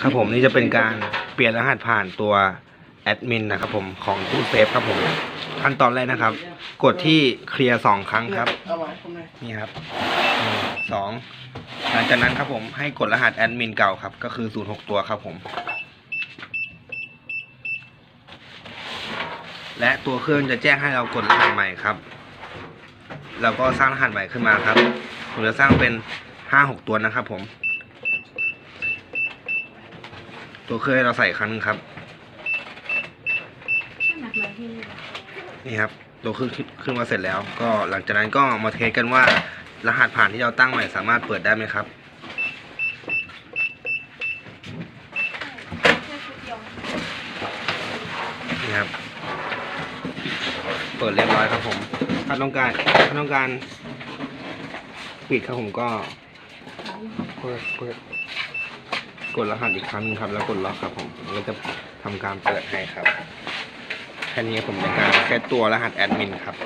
ครับผมนี่จะเป็นการเปลี่ยนรหัสผ่านตัวแอดมินนะครับผมของตู้เซฟครับผมขั้นตอนแรกนะครับ กดที่เคลียร์สองครั้งครับนี่ครับสองหลังจากนั้นครับผมให้กดรหัสแอดมินเก่าครับ ก็คือ06ตัวครับผม และตัวเครื่องจะแจ้งให้เรากดรหัสใหม่ครับเราก็สร้างรหัสใหม่ขึ้นมาครับผมจะสร้างเป็น5-6ตัวนะครับผม ตัวเครื่องเราใส่ครั้งหนึงครับหนักเลยที่นี่ครับ ตัวขึ้นขึ้นมาเสร็จแล้ว ก็หลังจากนั้นก็มาเทสกันว่า รหัสผ่านที่เราตั้งใหม่สามารถเปิดได้ไหมครับนี่ครับ เปิดเรียบร้อยครับผม ถ้าต้องการถ้าต้องการปิดครับผมก็ เปิดเปิด กดรหัสอีกครั้งหนึงครับ แล้วกดล็อกครับผมมันก็จะทำการเปิดให้ครับแค่นี้ผมเป็นการแค่ตัวรหัสแอดมินครับ